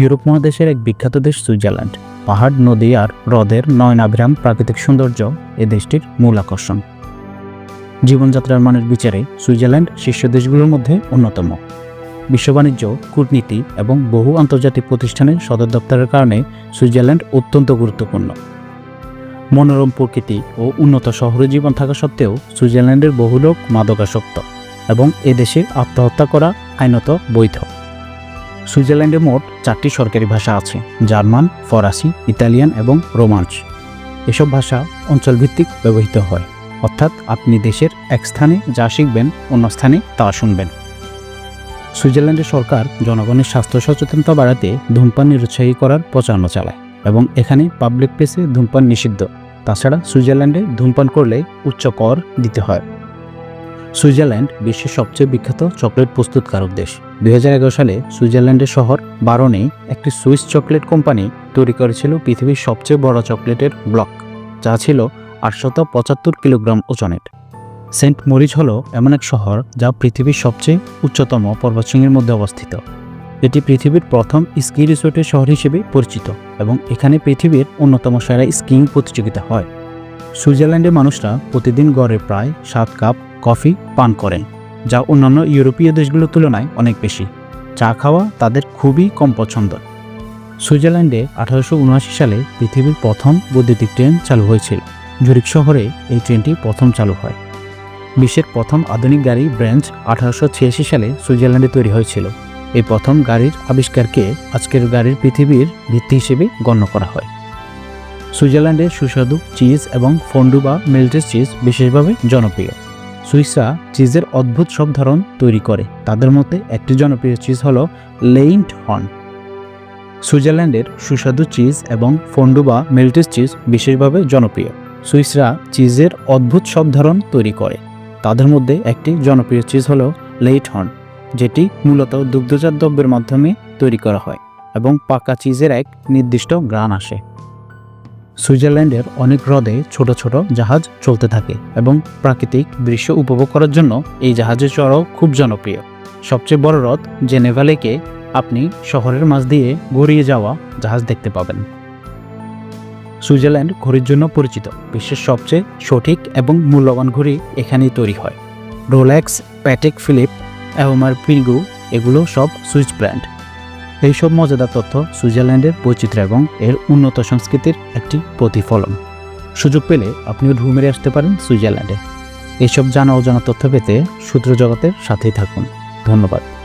Europe মহাদেশের এক বিখ্যাত দেশ সুইজারল্যান্ড। পাহাড়, নদী আর হ্রদের নয়নাভিরাম প্রাকৃতিক সৌন্দর্য এ দেশটির মূল আকর্ষণ। জীবনযাত্রার মানের বিচারে সুইজারল্যান্ড শীর্ষ দেশগুলোর মধ্যে অন্যতম। বিশ্ব বাণিজ্য, কূটনীতি এবং বহু আন্তর্জাতিক প্রতিষ্ঠানের সদর দপ্তরের কারণে সুইজারল্যান্ড অত্যন্ত গুরুত্বপূর্ণ। মনোরম প্রকৃতি ও উন্নত শহরে জীবন থাকা সত্ত্বেও সুইজারল্যান্ডের বহু লোক মাদকাসক্ত এবং এদেশে আত্মহত্যা করা আইনত বৈধ। সুইজারল্যান্ডে মোট চারটি সরকারি ভাষা আছে, জার্মান, ফরাসি, ইতালিয়ান এবং রোমাঞ্চ। এসব ভাষা অঞ্চলভিত্তিক ব্যবহৃত হয়। অর্থাৎ আপনি দেশের এক স্থানে যা শিখবেন, অন্য স্থানে তা শুনবেন। সুইজারল্যান্ডের সরকার জনগণের স্বাস্থ্য সচেতনতা বাড়াতে ধূমপান নিরুৎসাহী করার প্রচারণা চালায় এবং এখানে পাবলিক প্লেসে ধূমপান নিষিদ্ধ। তাছাড়া সুইজারল্যান্ডে ধূমপান করলে উচ্চ কর দিতে হয়। সুইজারল্যান্ড বিশ্বের সবচেয়ে বিখ্যাত চকলেট প্রস্তুতকারক দেশ। দু হাজার এগারো সালে সুইজারল্যান্ডের শহর বারনে একটি সুইস চকলেট কোম্পানি তৈরি করেছিল পৃথিবীর সবচেয়ে বড় চকলেটের ব্লক, যা ছিল আটশত পঁচাত্তর কিলোগ্রাম ওজনের। সেন্ট মরিচ হল এমন এক শহর যা পৃথিবীর সবচেয়ে উচ্চতম পর্বতশৃঙ্গের মধ্যে অবস্থিত। এটি পৃথিবীর প্রথম স্কি রিসোর্টের শহর হিসেবে পরিচিত এবং এখানে পৃথিবীর অন্যতম সেরা স্কিং প্রতিযোগিতা হয়। সুইজারল্যান্ডের মানুষরা প্রতিদিন গড়ে প্রায় সাত কাপ কফি পান করেন, যা অন্যান্য ইউরোপীয় দেশগুলোর তুলনায় অনেক বেশি। চা খাওয়া তাদের খুবই কম পছন্দ। সুইজারল্যান্ডে আঠারোশো উনআশি সালে পৃথিবীর প্রথম বৈদ্যুতিক ট্রেন চালু হয়েছিল। জুরিক শহরে এই ট্রেনটি প্রথম চালু হয়। বিশ্বের প্রথম আধুনিক গাড়ি ব্রেঞ্চ আঠারোশো ছিয়াশি সালে সুইজারল্যান্ডে তৈরি হয়েছিল। এই প্রথম গাড়ির আবিষ্কারকে আজকের গাড়ির পৃথিবীর ভিত্তি হিসেবে গণ্য করা হয়। সুইজারল্যান্ডের সুস্বাদু চিজ এবং ফন্ডু বা মেল্টেড চিজ বিশেষভাবে জনপ্রিয়। সুইসরা চিজের অদ্ভুত সব ধরন তৈরি করে। তাদের মধ্যে একটি জনপ্রিয় চিজ হল লেইন্ট হর্ন। সুইজারল্যান্ডের সুস্বাদু চিজ এবং ফন্ডু বা মেল্টেড চিজ বিশেষভাবে জনপ্রিয়। সুইসরা চিজের অদ্ভুত সব ধরন তৈরি করে। তাদের মধ্যে একটি জনপ্রিয় চিজ হল লেইট হর্ন, যেটি মূলত দুগ্ধজাত দ্রব্যের মাধ্যমে তৈরি করা হয় এবং পাকা চিজের এক নির্দিষ্ট গ্রান আসে। সুইজারল্যান্ডের অনেক হ্রদে ছোট ছোট জাহাজ চলতে থাকে এবং প্রাকৃতিক দৃশ্য উপভোগ করার জন্য এই জাহাজে চড়াও খুব জনপ্রিয়। সবচেয়ে বড় হ্রদ জেনেভা লেকে আপনি শহরের মাঝ দিয়ে গড়িয়ে যাওয়া জাহাজ দেখতে পাবেন। সুইজারল্যান্ড ঘড়ির জন্য পরিচিত। বিশ্বের সবচেয়ে সঠিক এবং মূল্যবান ঘড়ি এখানেই তৈরি হয়। রোল্যাক্স প্যাটেক ফিলিপ, অ্যাওমার পিলগু এগুলো সব সুইচ ব্র্যান্ড। এইসব মজাদার তথ্য সুইজারল্যান্ডের বৈচিত্র্য এবং এর উন্নত সংস্কৃতির একটি প্রতিফলন। সুযোগ পেলে আপনিও ঢু মেরে আসতে পারেন সুইজারল্যান্ডে। এইসব জানা অজানা তথ্য পেতে সূত্র জগতের সাথেই থাকুন। ধন্যবাদ।